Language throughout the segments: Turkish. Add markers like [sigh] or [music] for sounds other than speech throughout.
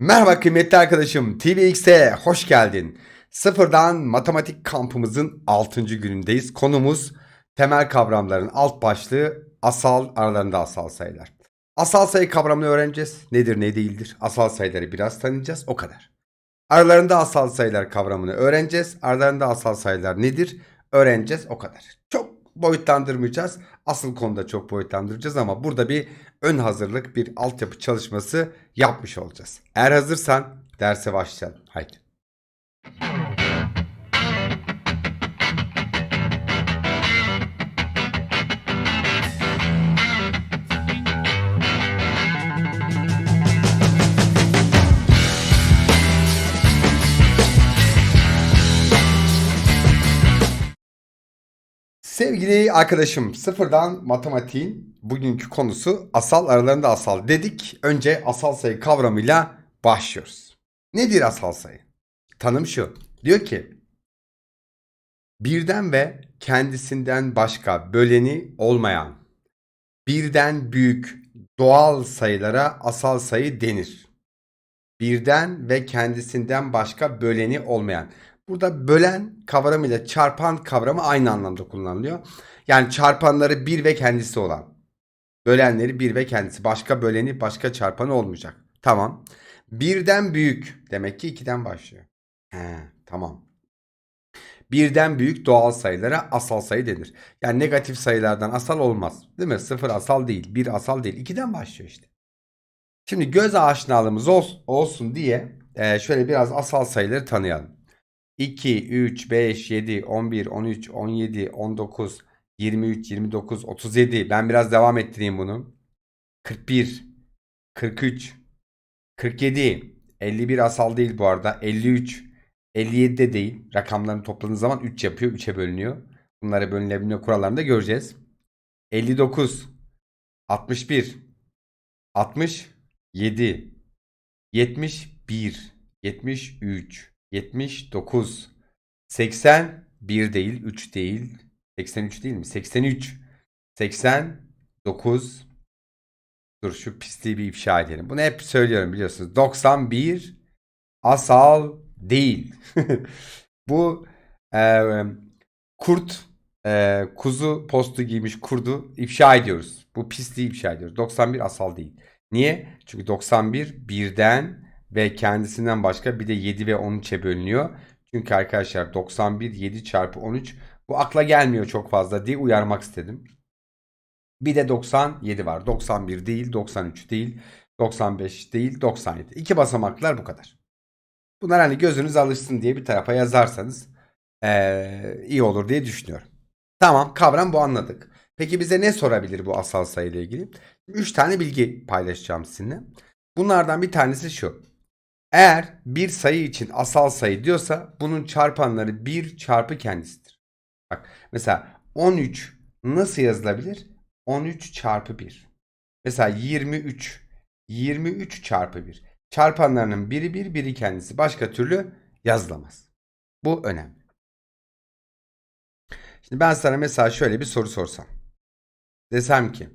Merhaba kıymetli arkadaşım TVX'e hoş geldin. Sıfırdan matematik kampımızın 6. günündeyiz. Konumuz temel kavramların alt başlığı asal aralarında asal sayılar. Asal sayı kavramını öğreneceğiz. Nedir ne değildir. Asal sayıları biraz tanıyacağız o kadar. Aralarında asal sayılar kavramını öğreneceğiz. Aralarında asal sayılar nedir öğreneceğiz o kadar. Çok boyutlandırmayacağız. Asıl konuda çok boyutlandıracağız ama burada bir ön hazırlık, bir altyapı çalışması yapmış olacağız. Eğer hazırsan derse başlayalım. Haydi. Sevgili arkadaşım, sıfırdan matematiğin bugünkü konusu asal aralarında asal dedik. Önce asal sayı kavramıyla başlıyoruz. Nedir asal sayı? Tanım şu. Diyor ki birden ve kendisinden başka böleni olmayan birden büyük doğal sayılara asal sayı denir. Birden ve kendisinden başka böleni olmayan. Burada bölen kavramıyla çarpan kavramı aynı anlamda kullanılıyor. Yani çarpanları bir ve kendisi olan. Bölenleri bir ve kendisi. Başka böleni başka çarpanı olmayacak. Tamam. Birden büyük. Demek ki ikiden başlıyor. He, tamam. Birden büyük doğal sayılara asal sayı denir. Yani negatif sayılardan asal olmaz. Değil mi? Sıfır asal değil. Bir asal değil. İkiden başlıyor işte. Şimdi göz aşinalığımız olsun diye e, şöyle biraz asal sayıları tanıyalım. 2, 3, 5, 7, 11, 13, 17, 19, 23, 29, 37. Ben biraz devam ettireyim bunu. 41, 43, 47, 51 asal değil bu arada. 53, 57 de değil. Rakamların topladığın zaman 3 yapıyor. 3'e bölünüyor. Bunlara bölünebilme kurallarını da göreceğiz. 59, 61, 67, 71, 73, 79, 80, 1 değil, 3 değil, 83 değil mi? 83, 89, dur şu pisliği bir ifşa edelim. Bunu hep söylüyorum biliyorsunuz. 91 asal değil. [laughs] Bu e, kurt e, kuzu postu giymiş kurdu ifşa ediyoruz. Bu pisliği ifşa ediyoruz. 91 asal değil. Niye? Çünkü 91 birden ve kendisinden başka bir de 7 ve 13'e bölünüyor. Çünkü arkadaşlar 91 7 çarpı 13 bu akla gelmiyor çok fazla diye uyarmak istedim. Bir de 97 var. 91 değil, 93 değil, 95 değil, 97. İki basamaklar bu kadar. Bunlar hani gözünüz alışsın diye bir tarafa yazarsanız ee, iyi olur diye düşünüyorum. Tamam kavram bu anladık. Peki bize ne sorabilir bu asal sayı ile ilgili? 3 tane bilgi paylaşacağım sizinle. Bunlardan bir tanesi şu. Eğer bir sayı için asal sayı diyorsa bunun çarpanları 1 çarpı kendisidir. Bak mesela 13 nasıl yazılabilir? 13 çarpı 1. Mesela 23. 23 çarpı 1. Çarpanlarının biri 1, biri kendisi. Başka türlü yazılamaz. Bu önemli. Şimdi ben sana mesela şöyle bir soru sorsam. Desem ki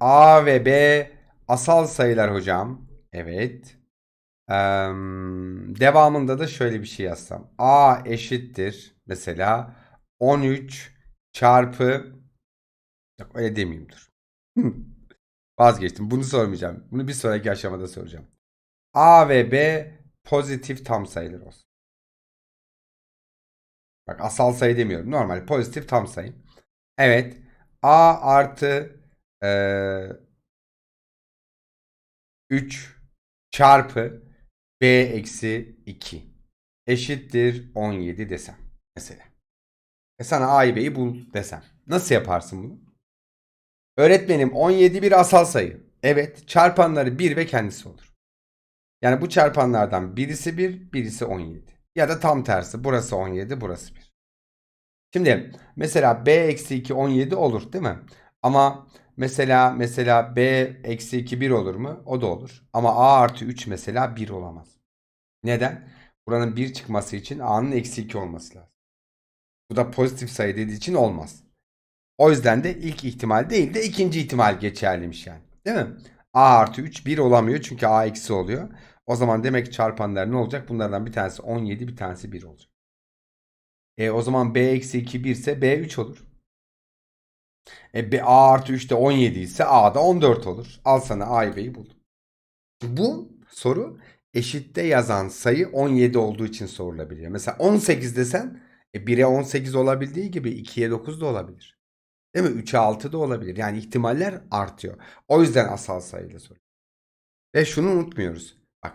A ve B asal sayılar hocam. Evet. Ee, devamında da şöyle bir şey yazsam. A eşittir mesela 13 çarpı Yok öyle demeyeyim dur. [laughs] Vazgeçtim. Bunu sormayacağım. Bunu bir sonraki aşamada soracağım. A ve B pozitif tam sayılar olsun. Bak asal sayı demiyorum. Normal pozitif tam sayı. Evet. A artı e, 3 çarpı B eksi 2 eşittir 17 desem. Mesela. E sana A'yı B'yi bul desem. Nasıl yaparsın bunu? Öğretmenim 17 bir asal sayı. Evet çarpanları 1 ve kendisi olur. Yani bu çarpanlardan birisi 1, birisi 17. Ya da tam tersi. Burası 17, burası 1. Şimdi mesela b eksi 2 17 olur değil mi? Ama mesela mesela b eksi 2 1 olur mu? O da olur. Ama a artı 3 mesela 1 olamaz. Neden? Buranın 1 çıkması için a'nın eksi 2 olması lazım. Bu da pozitif sayı dediği için olmaz. O yüzden de ilk ihtimal değil de ikinci ihtimal geçerliymiş yani. Değil mi? A artı 3 1 olamıyor çünkü A eksi oluyor. O zaman demek ki çarpanlar ne olacak? Bunlardan bir tanesi 17 bir tanesi 1 olacak. E o zaman B eksi 2 1 ise B 3 olur. E B, A artı 3 de 17 ise A da 14 olur. Al sana A'yı B'yi buldum. Bu soru eşitte yazan sayı 17 olduğu için sorulabiliyor. Mesela 18 desen e 1'e 18 olabildiği gibi 2'ye 9 da olabilir. Değil mi? 3'e 6 da olabilir. Yani ihtimaller artıyor. O yüzden asal sayıyla soruyor. Ve şunu unutmuyoruz. Bak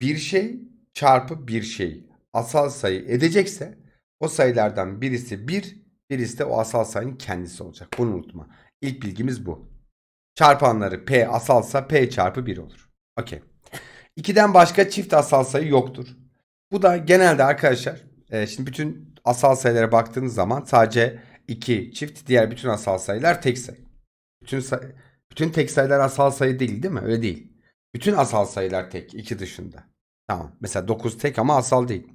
bir şey çarpı bir şey asal sayı edecekse o sayılardan birisi 1, birisi de o asal sayının kendisi olacak. Bunu unutma. İlk bilgimiz bu. Çarpanları P asalsa P çarpı 1 olur. Okey. 2'den başka çift asal sayı yoktur. Bu da genelde arkadaşlar e, şimdi bütün asal sayılara baktığınız zaman sadece 2 çift diğer bütün asal sayılar tek sayı. Bütün say- bütün tek sayılar asal sayı değil değil mi? Öyle değil. Bütün asal sayılar tek 2 dışında. Tamam. Mesela 9 tek ama asal değil.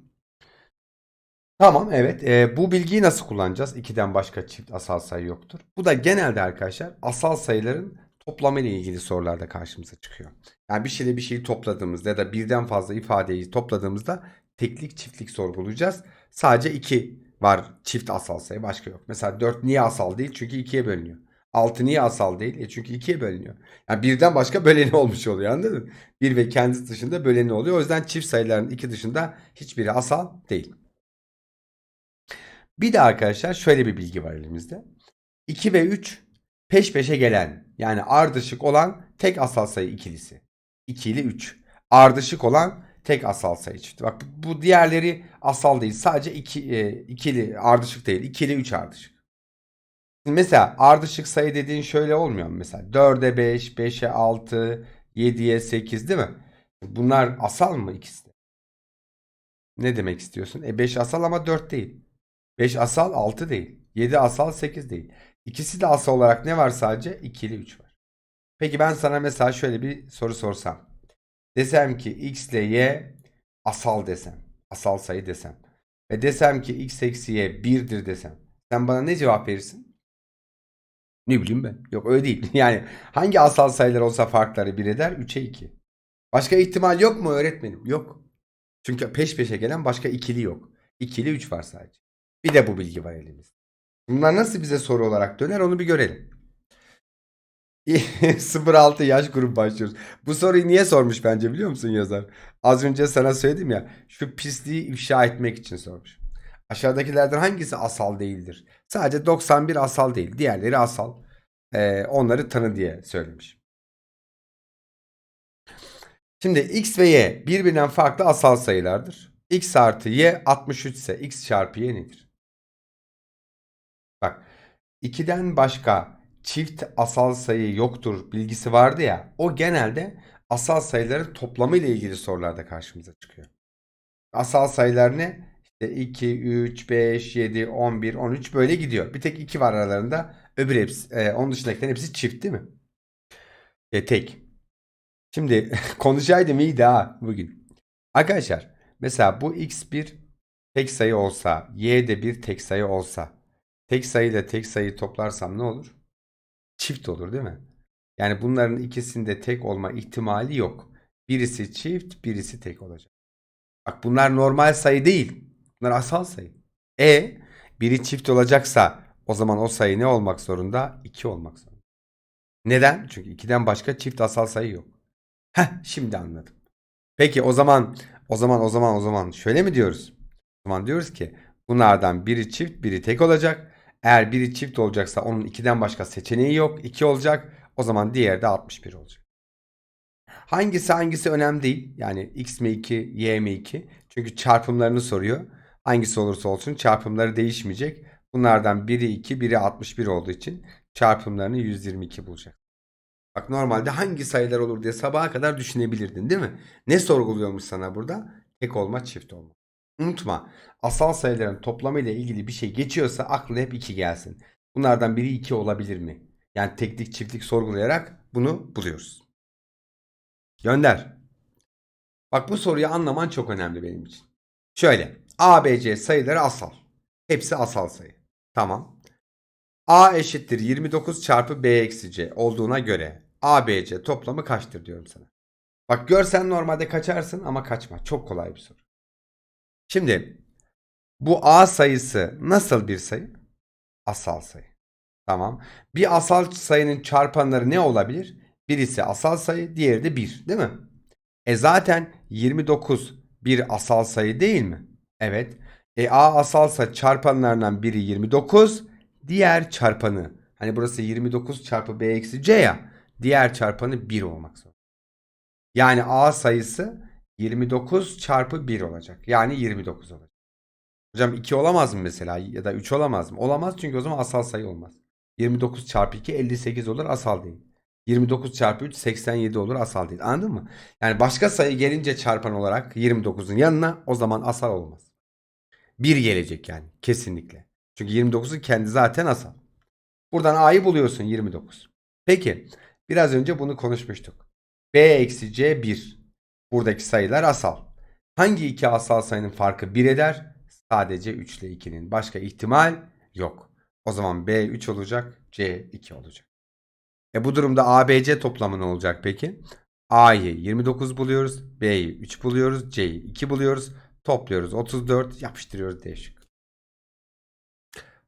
Tamam evet. E, bu bilgiyi nasıl kullanacağız? 2'den başka çift asal sayı yoktur. Bu da genelde arkadaşlar asal sayıların toplamı ile ilgili sorularda karşımıza çıkıyor. Yani bir şeyle bir şeyi topladığımızda ya da birden fazla ifadeyi topladığımızda teklik çiftlik sorgulayacağız. Sadece 2 var çift asal sayı başka yok. Mesela 4 niye asal değil? Çünkü 2'ye bölünüyor. 6 niye asal değil? E çünkü 2'ye bölünüyor. Yani birden başka böleni [laughs] olmuş oluyor anladın mı? 1 ve kendisi dışında böleni oluyor. O yüzden çift sayıların 2 dışında hiçbiri asal değil. Bir de arkadaşlar şöyle bir bilgi var elimizde. 2 ve 3 peş peşe gelen yani ardışık olan tek asal sayı ikilisi. 2 ile 3. Ardışık olan tek asal sayı çifti. Bak bu diğerleri asal değil. Sadece iki, e, ikili ardışık değil. 2 ile 3 ardışık. Mesela ardışık sayı dediğin şöyle olmuyor mu? Mesela 4'e 5, 5'e 6, 7'ye 8 değil mi? Bunlar asal mı ikisi de? Ne demek istiyorsun? E 5 asal ama 4 değil. 5 asal 6 değil. 7 asal 8 değil. İkisi de asal olarak ne var sadece? 2 ile 3 var. Peki ben sana mesela şöyle bir soru sorsam. Desem ki x ile y asal desem. Asal sayı desem. Ve desem ki x eksi y 1'dir desem. Sen bana ne cevap verirsin? Ne bileyim ben. Yok öyle değil. [laughs] Yani hangi asal sayılar olsa farkları 1 eder? 3'e 2. Başka ihtimal yok mu öğretmenim? Yok. Çünkü peş peşe gelen başka ikili yok. İkili 3 var sadece. Bir de bu bilgi var elimizde. Bunlar nasıl bize soru olarak döner onu bir görelim. [laughs] 0-6 yaş grubu başlıyoruz. Bu soruyu niye sormuş bence biliyor musun yazar? Az önce sana söyledim ya şu pisliği ifşa etmek için sormuş. Aşağıdakilerden hangisi asal değildir? Sadece 91 asal değil. Diğerleri asal. Ee, onları tanı diye söylemiş. Şimdi x ve y birbirinden farklı asal sayılardır. x artı y 63 ise x çarpı y nedir? Bak 2'den başka çift asal sayı yoktur bilgisi vardı ya o genelde asal sayıların toplamı ile ilgili sorularda karşımıza çıkıyor. Asal sayılar ne? İşte 2, 3, 5, 7, 11, 13 böyle gidiyor. Bir tek 2 var aralarında. Öbür hepsi, e, onun dışındakilerin hepsi çift değil mi? E, tek. Şimdi [laughs] konuşaydım iyiydi ha bugün. Arkadaşlar mesela bu x bir tek sayı olsa, y de bir tek sayı olsa tek sayı ile tek sayıyı toplarsam ne olur? Çift olur değil mi? Yani bunların ikisinde tek olma ihtimali yok. Birisi çift, birisi tek olacak. Bak bunlar normal sayı değil. Bunlar asal sayı. E biri çift olacaksa o zaman o sayı ne olmak zorunda? 2 olmak zorunda. Neden? Çünkü 2'den başka çift asal sayı yok. Heh şimdi anladım. Peki o zaman o zaman o zaman o zaman şöyle mi diyoruz? O zaman diyoruz ki bunlardan biri çift biri tek olacak. Eğer biri çift olacaksa onun 2'den başka seçeneği yok. 2 olacak. O zaman diğeri de 61 olacak. Hangisi hangisi önemli değil. Yani x mi 2, y mi 2. Çünkü çarpımlarını soruyor. Hangisi olursa olsun çarpımları değişmeyecek. Bunlardan biri 2, biri 61 olduğu için çarpımlarını 122 bulacak. Bak normalde hangi sayılar olur diye sabaha kadar düşünebilirdin değil mi? Ne sorguluyormuş sana burada? Tek olma, çift olma. Unutma. Asal sayıların toplamı ile ilgili bir şey geçiyorsa aklına hep 2 gelsin. Bunlardan biri 2 olabilir mi? Yani teklik çiftlik sorgulayarak bunu buluyoruz. Gönder. Bak bu soruyu anlaman çok önemli benim için. Şöyle. A, B, C sayıları asal. Hepsi asal sayı. Tamam. A eşittir 29 çarpı B eksi C olduğuna göre ABC toplamı kaçtır diyorum sana. Bak görsen normalde kaçarsın ama kaçma. Çok kolay bir soru. Şimdi bu A sayısı nasıl bir sayı? Asal sayı. Tamam. Bir asal sayının çarpanları ne olabilir? Birisi asal sayı, diğeri de 1, değil mi? E zaten 29 bir asal sayı değil mi? Evet. E A asalsa çarpanlarından biri 29, diğer çarpanı. Hani burası 29 çarpı B eksi C ya. Diğer çarpanı 1 olmak zorunda. Yani A sayısı 29 çarpı 1 olacak. Yani 29 olacak. Hocam 2 olamaz mı mesela ya da 3 olamaz mı? Olamaz çünkü o zaman asal sayı olmaz. 29 çarpı 2 58 olur asal değil. 29 çarpı 3 87 olur asal değil. Anladın mı? Yani başka sayı gelince çarpan olarak 29'un yanına o zaman asal olmaz. 1 gelecek yani kesinlikle. Çünkü 29'un kendi zaten asal. Buradan A'yı buluyorsun 29. Peki biraz önce bunu konuşmuştuk. B eksi C 1. Buradaki sayılar asal. Hangi iki asal sayının farkı 1 eder? Sadece 3 ile 2'nin. Başka ihtimal yok. O zaman B 3 olacak, C 2 olacak. E bu durumda ABC toplamı ne olacak peki? A'yı 29 buluyoruz, B'yi 3 buluyoruz, C'yi 2 buluyoruz. Topluyoruz 34, yapıştırıyoruz D.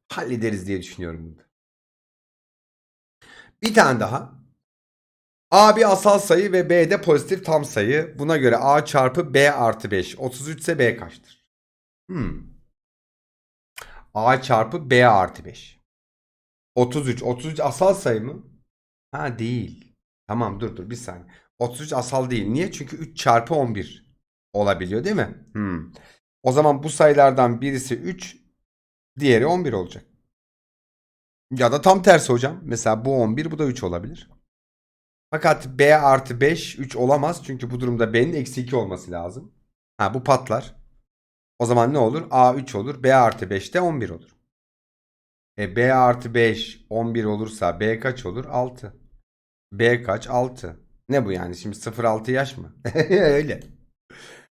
Hallederiz diye düşünüyorum bunu. Bir tane daha. A bir asal sayı ve B de pozitif tam sayı. Buna göre A çarpı B artı 5. 33 ise B kaçtır? Hmm. A çarpı B artı 5. 33. 33 asal sayı mı? Ha değil. Tamam dur dur bir saniye. 33 asal değil. Niye? Çünkü 3 çarpı 11 olabiliyor değil mi? Hmm. O zaman bu sayılardan birisi 3, diğeri 11 olacak. Ya da tam tersi hocam. Mesela bu 11 bu da 3 olabilir. Fakat B artı 5 3 olamaz. Çünkü bu durumda B'nin eksi 2 olması lazım. Ha bu patlar. O zaman ne olur? A 3 olur. B artı 5 de 11 olur. E B artı 5 11 olursa B kaç olur? 6. B kaç? 6. Ne bu yani? Şimdi 0-6 yaş mı? [laughs] Öyle.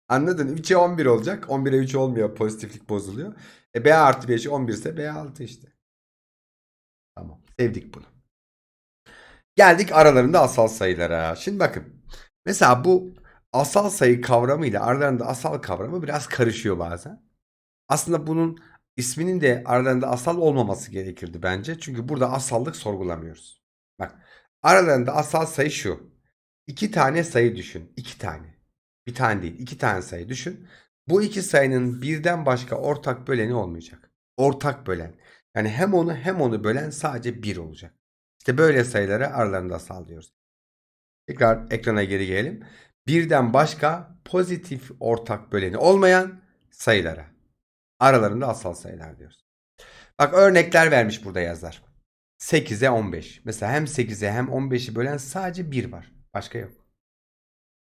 Anladın? 3'e 11 olacak. 11'e 3 olmuyor. Pozitiflik bozuluyor. E B artı 5 11 ise B 6 işte. Tamam. Sevdik bunu. Geldik aralarında asal sayılara. Şimdi bakın. Mesela bu asal sayı kavramı ile aralarında asal kavramı biraz karışıyor bazen. Aslında bunun isminin de aralarında asal olmaması gerekirdi bence. Çünkü burada asallık sorgulamıyoruz. Bak aralarında asal sayı şu. İki tane sayı düşün. İki tane. Bir tane değil. iki tane sayı düşün. Bu iki sayının birden başka ortak böleni olmayacak. Ortak bölen. Yani hem onu hem onu bölen sadece bir olacak. İşte böyle sayıları aralarında asal diyoruz. Tekrar ekrana geri gelelim. Birden başka pozitif ortak böleni olmayan sayılara. Aralarında asal sayılar diyoruz. Bak örnekler vermiş burada yazar. 8'e 15. Mesela hem 8'e hem 15'i bölen sadece 1 var. Başka yok.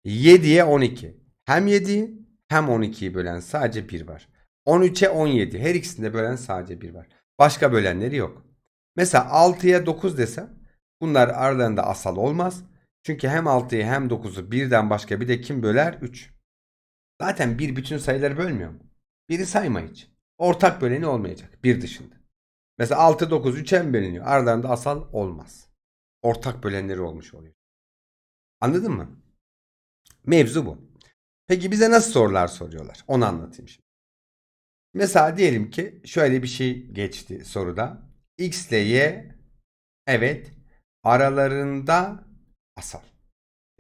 7'ye 12. Hem 7'yi hem 12'yi bölen sadece 1 var. 13'e 17. Her ikisinde bölen sadece 1 var. Başka bölenleri yok. Mesela 6'ya 9 desem bunlar aralarında asal olmaz. Çünkü hem 6'yı hem 9'u birden başka bir de kim böler? 3. Zaten bir bütün sayıları bölmüyor mu? Biri sayma hiç. Ortak böleni olmayacak. Bir dışında. Mesela 6, 9, 3'e mi bölünüyor? Aralarında asal olmaz. Ortak bölenleri olmuş oluyor. Anladın mı? Mevzu bu. Peki bize nasıl sorular soruyorlar? Onu anlatayım şimdi. Mesela diyelim ki şöyle bir şey geçti soruda. X ile Y evet aralarında asal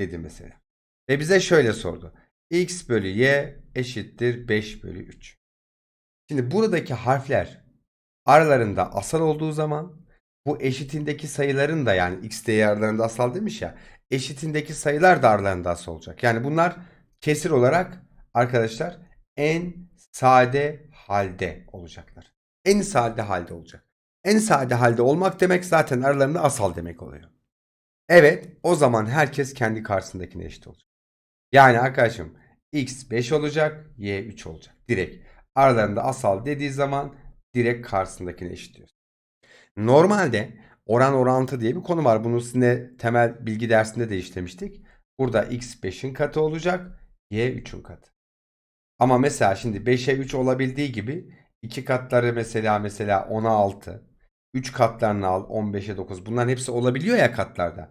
dedi mesela. Ve bize şöyle sordu. X bölü Y eşittir 5 bölü 3. Şimdi buradaki harfler aralarında asal olduğu zaman bu eşitindeki sayıların da yani x değeri aralarında asal demiş ya eşitindeki sayılar da aralarında asal olacak. Yani bunlar kesir olarak arkadaşlar en sade halde olacaklar. En sade halde olacak. En sade halde olmak demek zaten aralarında asal demek oluyor. Evet o zaman herkes kendi karşısındakine eşit olacak. Yani arkadaşım x 5 olacak y 3 olacak. Direkt aralarında asal dediği zaman direkt karşısındakine eşitliyoruz. Normalde oran orantı diye bir konu var. Bunu sizinle temel bilgi dersinde de işlemiştik. Burada x 5'in katı olacak. Y 3'ün katı. Ama mesela şimdi 5'e 3 olabildiği gibi iki katları mesela mesela 10'a 6. 3 katlarını al 15'e 9. Bunların hepsi olabiliyor ya katlarda.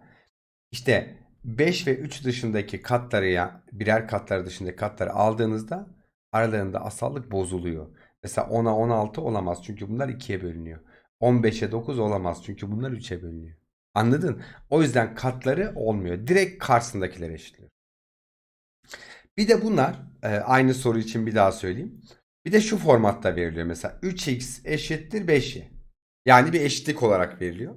İşte 5 ve 3 dışındaki katları ya birer katları dışındaki katları aldığınızda aralarında asallık bozuluyor. Mesela 10'a 16 olamaz çünkü bunlar 2'ye bölünüyor. 15'e 9 olamaz çünkü bunlar 3'e bölünüyor. Anladın? O yüzden katları olmuyor. Direkt karşısındakileri eşitliyor. Bir de bunlar e, aynı soru için bir daha söyleyeyim. Bir de şu formatta veriliyor mesela 3x eşittir 5y. Yani bir eşitlik olarak veriliyor.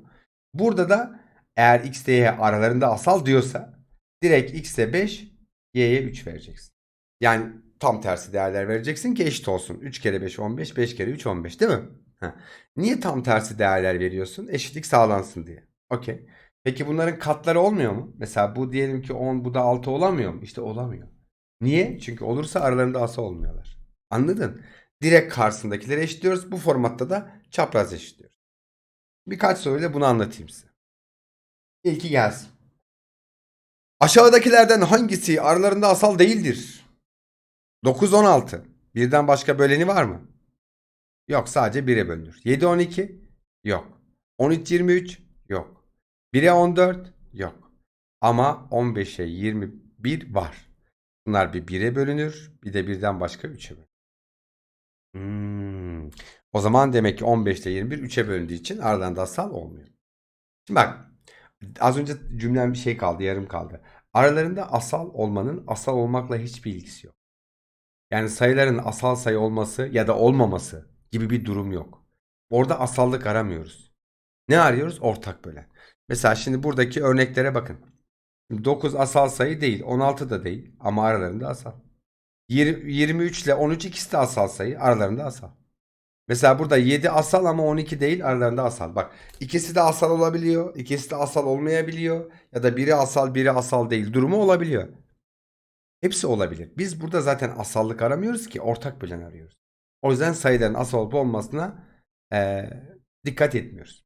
Burada da eğer x ile y aralarında asal diyorsa direkt x'e 5, y'ye 3 vereceksin. Yani tam tersi değerler vereceksin ki eşit olsun. 3 kere 5 15, 5 kere 3 15 değil mi? Heh. Niye tam tersi değerler veriyorsun? Eşitlik sağlansın diye. Okey. Peki bunların katları olmuyor mu? Mesela bu diyelim ki 10 bu da 6 olamıyor mu? İşte olamıyor. Niye? Çünkü olursa aralarında asa olmuyorlar. Anladın? Direkt karşısındakileri eşitliyoruz. Bu formatta da çapraz eşitliyoruz. Birkaç soruyla bunu anlatayım size. İlki gelsin. Aşağıdakilerden hangisi aralarında asal değildir? 9 16. Birden başka böleni var mı? Yok sadece 1'e bölünür. 7 12? Yok. 13 23? Yok. 1'e 14? Yok. Ama 15'e 21 var. Bunlar bir 1'e bölünür. Bir de birden başka 3'e bölünür. Hmm. O zaman demek ki 15 ile 21 3'e bölündüğü için aralarında asal olmuyor. Şimdi bak az önce cümlem bir şey kaldı yarım kaldı. Aralarında asal olmanın asal olmakla hiçbir ilgisi yok. Yani sayıların asal sayı olması ya da olmaması gibi bir durum yok. Orada asallık aramıyoruz. Ne arıyoruz? Ortak bölen. Mesela şimdi buradaki örneklere bakın. 9 asal sayı değil, 16 da değil ama aralarında asal. 23 ile 13 ikisi de asal sayı, aralarında asal. Mesela burada 7 asal ama 12 değil, aralarında asal. Bak ikisi de asal olabiliyor, ikisi de asal olmayabiliyor ya da biri asal, biri asal değil durumu olabiliyor. Hepsi olabilir. Biz burada zaten asallık aramıyoruz ki ortak bölen arıyoruz. O yüzden sayıların asal olup olmasına e, dikkat etmiyoruz.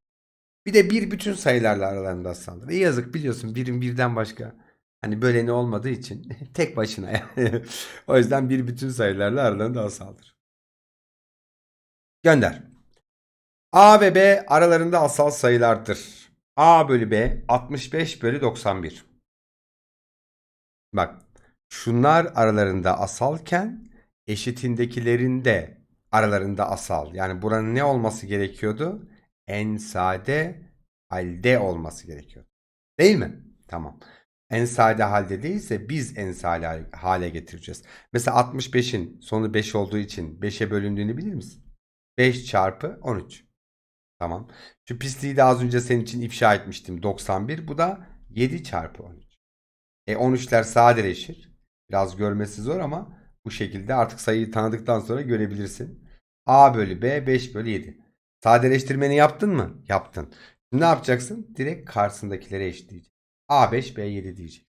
Bir de bir bütün sayılarla aralarında asaldır. İyi yazık biliyorsun birin birden başka hani böleni olmadığı için [laughs] tek başına yani. o yüzden bir bütün sayılarla aralarında asaldır. Gönder. A ve B aralarında asal sayılardır. A bölü B 65 bölü 91. Bak şunlar aralarında asalken eşitindekilerin de aralarında asal. Yani buranın ne olması gerekiyordu? En sade halde olması gerekiyor. Değil mi? Tamam. En sade halde değilse biz en sade hale getireceğiz. Mesela 65'in sonu 5 olduğu için 5'e bölündüğünü bilir misin? 5 çarpı 13. Tamam. Şu pisliği de az önce senin için ifşa etmiştim. 91. Bu da 7 çarpı 13. E 13'ler sadeleşir. Biraz görmesi zor ama bu şekilde artık sayıyı tanıdıktan sonra görebilirsin. A bölü B 5 bölü 7. Sadeleştirmeni yaptın mı? Yaptın. Şimdi ne yapacaksın? Direkt karşısındakilere eşitleyeceksin. A5 B7 diyecek.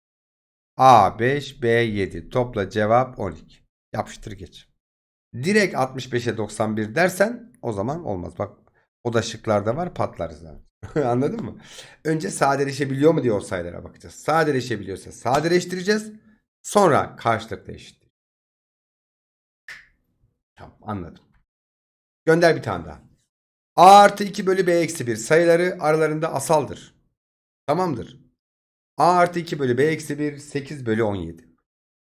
A5 B7 topla cevap 12. Yapıştır geç. Direkt 65'e 91 dersen o zaman olmaz. Bak o da şıklarda var patlarız. [laughs] Anladın mı? Önce sadeleşebiliyor mu diye o sayılara bakacağız. Sadeleşebiliyorsa sadeleştireceğiz. Sonra karşılıklı eşit. Tamam anladım. Gönder bir tane daha. A artı 2 bölü B eksi 1 sayıları aralarında asaldır. Tamamdır. A artı 2 bölü B eksi 1 8 bölü 17.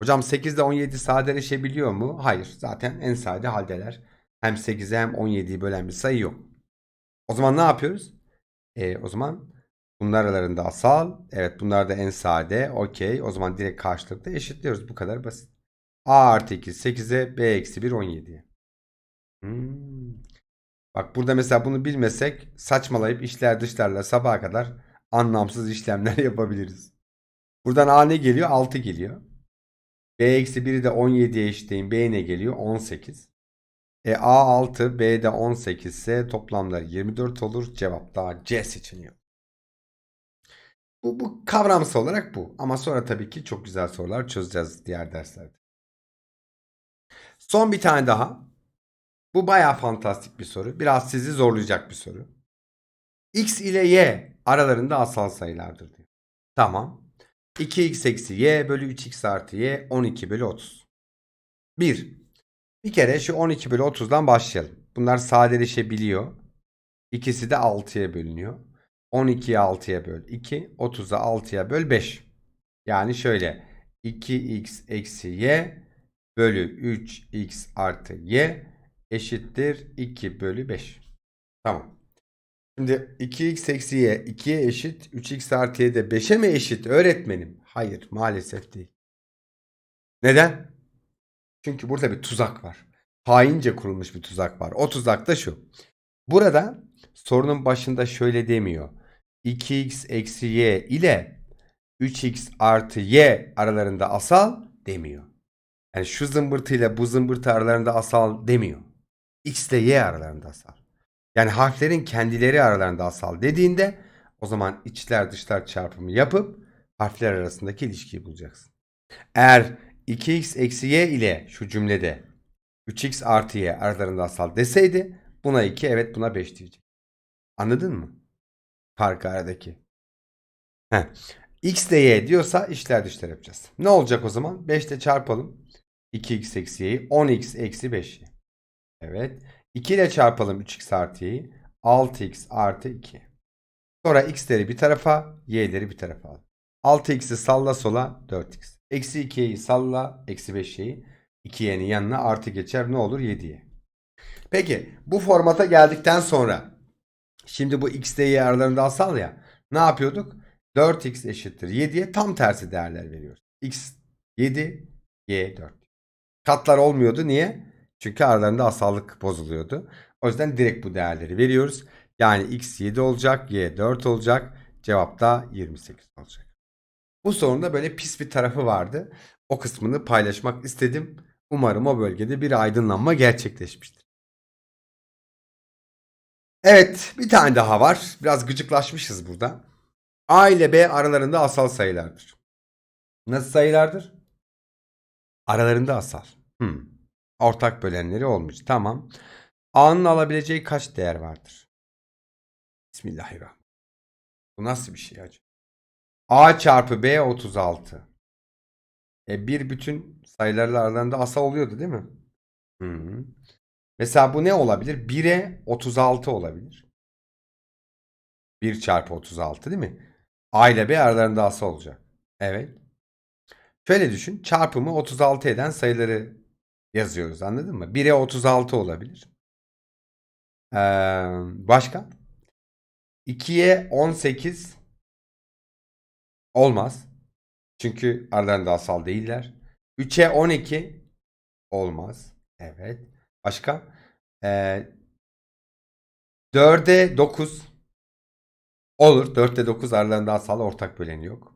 Hocam 8 ile 17 sadeleşebiliyor mu? Hayır. Zaten en sade haldeler. Hem 8'e hem 17'yi bölen bir sayı yok. O zaman ne yapıyoruz? E, o zaman bunlar aralarında asal. Evet bunlar da en sade. Okey. O zaman direkt karşılıklı eşitliyoruz. Bu kadar basit. A artı 2 8'e B eksi 1 17'ye. Hmm. Bak burada mesela bunu bilmesek saçmalayıp işler dışlarla sabaha kadar anlamsız işlemler [laughs] yapabiliriz. Buradan A ne geliyor? 6 geliyor. B eksi 1'i de 17'ye eşitleyin. B ne geliyor? 18. E A 6, B de 18 ise toplamlar 24 olur. Cevap da C seçeneği. Bu, bu kavramsal olarak bu. Ama sonra tabii ki çok güzel sorular çözeceğiz diğer derslerde. Son bir tane daha. Bu baya fantastik bir soru. Biraz sizi zorlayacak bir soru. X ile Y aralarında asal sayılardır diyor. Tamam. 2x eksi y bölü 3x artı y 12 bölü 30. 1. Bir kere şu 12 bölü 30'dan başlayalım. Bunlar sadeleşebiliyor. İkisi de 6'ya bölünüyor. 12'yi 6'ya böl 2. 30'u 6'ya böl 5. Yani şöyle 2x eksi y bölü 3x artı y eşittir 2 bölü 5. Tamam. Şimdi 2x eksi y 2'ye eşit 3x artı y de 5'e mi eşit öğretmenim? Hayır maalesef değil. Neden? Çünkü burada bir tuzak var. Haince kurulmuş bir tuzak var. O tuzak da şu. Burada sorunun başında şöyle demiyor. 2x eksi y ile 3x artı y aralarında asal demiyor. Yani şu zımbırtı ile bu zımbırtı aralarında asal demiyor. X ile y aralarında asal. Yani harflerin kendileri aralarında asal dediğinde o zaman içler dışlar çarpımı yapıp harfler arasındaki ilişkiyi bulacaksın. Eğer 2x eksi y ile şu cümlede 3x artı y aralarında asal deseydi buna 2 evet buna 5 diyecek. Anladın mı? Farkı aradaki. Heh. X ile y diyorsa içler dışlar yapacağız. Ne olacak o zaman? 5 ile çarpalım. 2x eksi y'yi 10x eksi 5y. Evet. 2 ile çarpalım 3x artı y'yi. 6x artı 2. Sonra x'leri bir tarafa y'leri bir tarafa al. 6x'i salla sola 4x. Eksi 2y'yi salla eksi 5y'yi. 2y'nin yanına artı geçer ne olur 7y. Peki bu formata geldikten sonra şimdi bu x ile y aralarında asal ya ne yapıyorduk? 4x eşittir 7'ye tam tersi değerler veriyoruz. x 7 y 4. Katlar olmuyordu niye? Çünkü aralarında asallık bozuluyordu. O yüzden direkt bu değerleri veriyoruz. Yani x 7 olacak, y 4 olacak. Cevap da 28 olacak. Bu sorunda böyle pis bir tarafı vardı. O kısmını paylaşmak istedim. Umarım o bölgede bir aydınlanma gerçekleşmiştir. Evet, bir tane daha var. Biraz gıcıklaşmışız burada. A ile B aralarında asal sayılardır. Nasıl sayılardır? Aralarında asal. Hmm. Ortak bölenleri olmuş. Tamam. A'nın alabileceği kaç değer vardır? Bismillahirrahmanirrahim. Bu nasıl bir şey acaba? A çarpı B 36. E bir bütün sayılarla aralarında asal oluyordu değil mi? Hı -hı. Mesela bu ne olabilir? 1'e 36 olabilir. 1 çarpı 36 değil mi? A ile B aralarında asal olacak. Evet. Şöyle düşün. Çarpımı 36 eden sayıları yazıyoruz. Anladın mı? 1'e 36 olabilir. Ee, başka? 2'ye 18 olmaz. Çünkü aralarında asal değiller. 3'e 12 olmaz. Evet. Başka? Ee, 4'e 9 olur. 4'te 9 aralarında asal ortak böleni yok.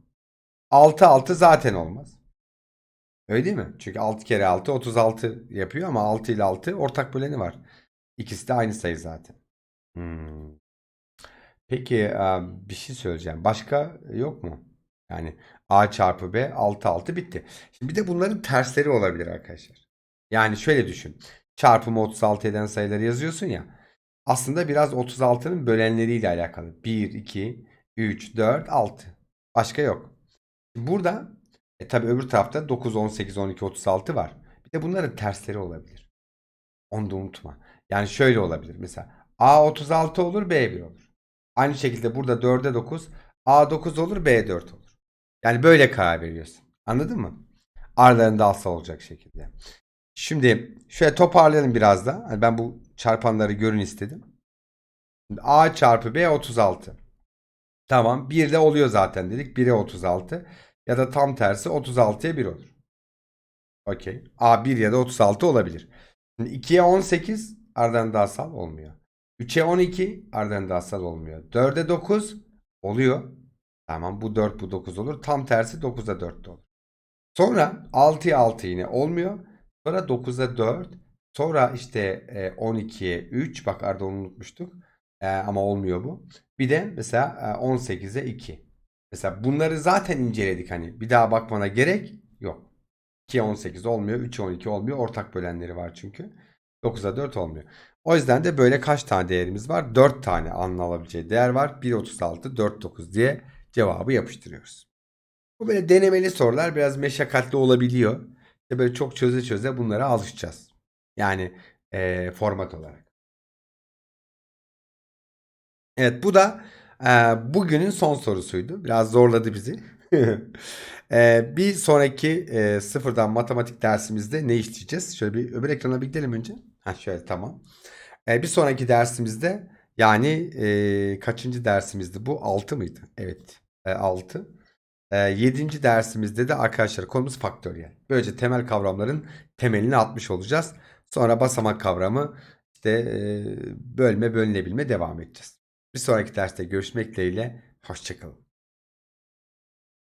6 6 zaten olmaz. Öyle değil mi? Çünkü 6 kere 6 36 yapıyor ama 6 ile 6 ortak böleni var. İkisi de aynı sayı zaten. Hmm. Peki bir şey söyleyeceğim. Başka yok mu? Yani A çarpı B 6 6 bitti. Şimdi bir de bunların tersleri olabilir arkadaşlar. Yani şöyle düşün. Çarpımı 36 eden sayıları yazıyorsun ya. Aslında biraz 36'nın bölenleriyle alakalı. 1, 2, 3, 4, 6. Başka yok. Burada e tabi öbür tarafta 9, 18, 12, 36 var. Bir de bunların tersleri olabilir. Onu da unutma. Yani şöyle olabilir. Mesela A 36 olur B 1 olur. Aynı şekilde burada 4'e 9 A 9 olur B 4 olur. Yani böyle karar veriyorsun. Anladın mı? Aralarında asal olacak şekilde. Şimdi şöyle toparlayalım biraz da. Hani ben bu çarpanları görün istedim. Şimdi A çarpı B 36. Tamam. 1 de oluyor zaten dedik. 1'e 36. Ya da tam tersi 36'ya 1 olur. Okey. A 1 ya da 36 olabilir. Şimdi 2'ye 18 aralarında asal olmuyor. 3'e 12 aralarında asal olmuyor. 4'e 9 oluyor. Tamam bu 4 bu 9 olur. Tam tersi 9'a 4 de olur. Sonra 6'ya 6 yine olmuyor. Sonra 9'a 4. Sonra işte 12'ye 3. Bak arada onu unutmuştuk. E, ama olmuyor bu. Bir de mesela 18'e 2. Mesela bunları zaten inceledik hani. Bir daha bakmana gerek yok. 2'ye 18 olmuyor. 3'e 12 olmuyor. Ortak bölenleri var çünkü. 9'a 4 olmuyor. O yüzden de böyle kaç tane değerimiz var? 4 tane anlanabileceği değer var. 1.36, 4.9 diye cevabı yapıştırıyoruz. Bu böyle denemeli sorular biraz meşakkatli olabiliyor. İşte böyle çok çöze çöze bunlara alışacağız. Yani e, format olarak. Evet bu da Ee, bugünün son sorusuydu. Biraz zorladı bizi. [laughs] Ee, bir sonraki e, sıfırdan matematik dersimizde ne işleyeceğiz? Şöyle bir öbür ekrana bir gidelim önce. Ha şöyle tamam. Ee, bir sonraki dersimizde yani e, kaçıncı dersimizdi bu? 6 mıydı? Evet. 6. E, 7. dersimizde de arkadaşlar konumuz faktöriyel. Böylece temel kavramların temelini atmış olacağız. Sonra basamak kavramı işte e, bölme bölünebilme devam edeceğiz. Bir sonraki derste görüşmek dileğiyle. Hoşçakalın.